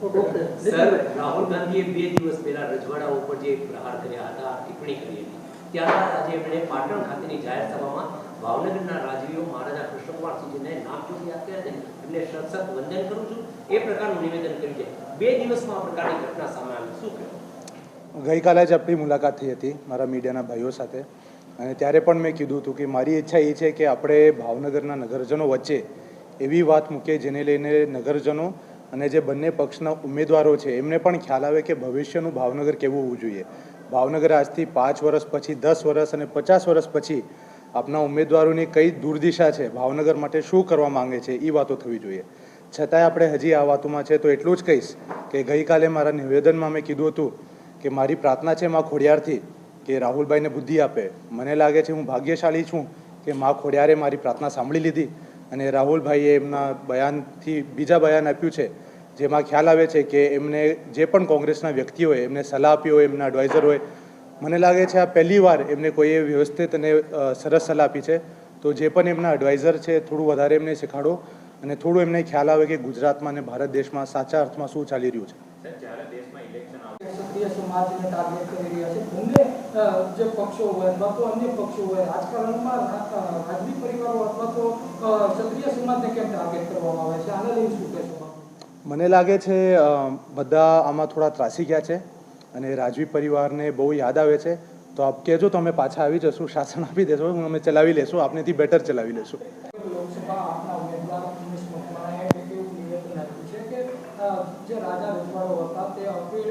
Sir Rahul ગાંધીએ બે દિવસ પહેલા રજવાડા ઉપર જે પ્રહાર કર્યા હતા ટિપ્પણી કરી હતી. ત્યારબાદ આજે એમણે પાટણ ખાતેની જાહેર સભામાં ભાવનગરના રાજવીઓ મહારાજા કૃષ્ણકુમારસિંહજીને નામ જોડી આપ્યા છે એમને સતત વંદન કરું છું. એ પ્રકારનું નિવેદન કર્યું છે. બે દિવસમાં આ પ્રકારની ઘટના સામે આવી. શું કહ્યું? ગઈકાલે જ આપણી મુલાકાત થઈ હતી મારા મીડિયાના ભાઈઓ સાથે. અને ત્યારે પણ મેં કીધું હતું કે મારી ઈચ્છા એ છે કે આપણે ભાવનગરના નગરજનો વચ્ચે એવી વાત મૂકીએ જેને લઈને નગરજનો અને જે બંને પક્ષના ઉમેદવારો છે, એમને પણ ખ્યાલ આવે કે ભવિષ્યનું ભાવનગર કેવું હોવું જોઈએ. ભાવનગર આજથી પાંચ વર્ષ પછી, દસ વર્ષ અને પચાસ વર્ષ પછી આપના ઉમેદવારોની કઈ દુર્દિશા છે, ભાવનગર માટે શું કરવા માંગે છે એ વાતો થવી જોઈએ. છતાંય આપણે હજી આ વાતોમાં છે, તો એટલું જ કહીશ કે ગઈકાલે મારા નિવેદનમાં મેં કીધું હતું કે મારી પ્રાર્થના છે માં ખોડિયારથી કે રાહુલભાઈને બુદ્ધિ આપે. મને લાગે છે હું ભાગ્યશાળી છું કે માં ખોડિયારે મારી પ્રાર્થના સાંભળી લીધી. અને રાહુલભાઈએ એમના બયાનથી બીજા બયાન આપ્યું છે, જેમાં ખ્યાલ આવે છે કે એમને જે પણ કોંગ્રેસના વ્યક્તિ હોય એમને સલાહ આપી હોય, એમના એડવાઇઝર હોય, મને લાગે છે આ પહેલીવાર એમને કોઈએ વ્યવસ્થિત અને સરસ સલાહ આપી છે. તો જે પણ એમના એડવાઇઝર છે, થોડું વધારે એમને શીખાડો અને થોડું એમને ખ્યાલ આવે કે ગુજરાતમાં અને ભારત દેશમાં સાચા અર્થમાં શું ચાલી રહ્યું છે. ક્ષત્રિય સમાજને ટાર્ગેટ કરી રહ્યા છે. બંને જે પક્ષો હોય અથવા તો અન્ય પક્ષો હોય રાજકારણમાં રાજવી પરિવારો અથવા તો ક્ષત્રિય સમાજને કેમ ટાર્ગેટ કરવામાં આવે છે? આને લઈને શું કહેશો મને લાગે છે બધા આમાં થોડા ત્રાસી ગયા છે અને રાજવી પરિવારને બહુ યાદ આવે છે. તો આપ કહેજો તો અમે પાછા આવી જશું શાસન આપી દેશો હું અમે ચલાવી લેશું આપનેથી બેટર ચલાવી લેશું. લોકસભા આપના ઉમેદવાર ઉમેશ મકવાણાએ એક એવું નિવેદન આપ્યું છે કે અ, જે રાજા રજવાડો હતા, તે અપીલ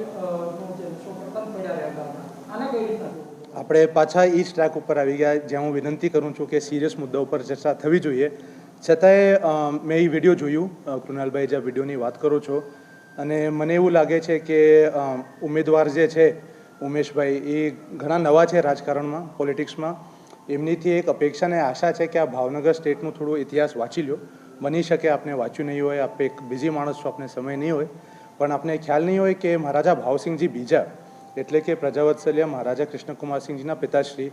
જે સૌપ્રથમ પડ્યા રહ્યા હતા. આને કઈ રીતના આપણે પાછા જ ટ્રેક ઉપર આવી ગયા, જ્યાં હું વિનંતી કરું છું કે સિરિયસ મુદ્દા ઉપર ચર્ચા થવી જોઈએ. છતાંય મેં એ વીડિયો જોયું કૃણાલભાઈ, જે વિડીયોની વાત કરો છો. અને મને એવું લાગે છે કે ઉમેદવાર જે છે, ઉમેશભાઈ, એ ઘણા નવા છે રાજકારણમાં પોલિટિક્સમાં એમનીથી એક અપેક્ષા અને આશા છે કે આ ભાવનગર સ્ટેટનું થોડું ઇતિહાસ વાંચી લો બની શકે, આપને વાંચ્યું નહીં હોય, આપ એક બિઝી માણસ છો આપને સમય નહીં હોય, પણ આપને ખ્યાલ નહીં હોય કે મહારાજા ભાવસિંહજી બીજા, એટલે કે પ્રજાવત્સલ્ય મહારાજા કૃષ્ણકુમારસિંહજીના પિતાશ્રી,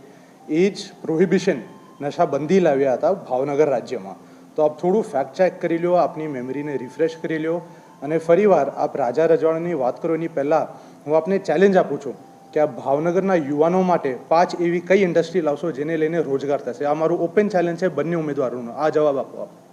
એ જ પ્રોહિબિશન નશાબંધી લાવ્યા હતા ભાવનગર રાજ્યમાં. તો આપ થોડું ફેક્ટ ચેક કરી લો આપની મેમરીને રિફ્રેશ કરી લો અને ફરીવાર આપ રાજા રજવાડાની વાત કરો એની પહેલાં હું આપને ચેલેન્જ આપું છું કે આ ભાવનગરના યુવાનો માટે પાંચ એવી કઈ ઇન્ડસ્ટ્રી લાવશો જેને લઈને રોજગાર થશે? આ મારું ઓપન ચેલેન્જ છે બંને ઉમેદવારોનો. આ જવાબ આપો આપ.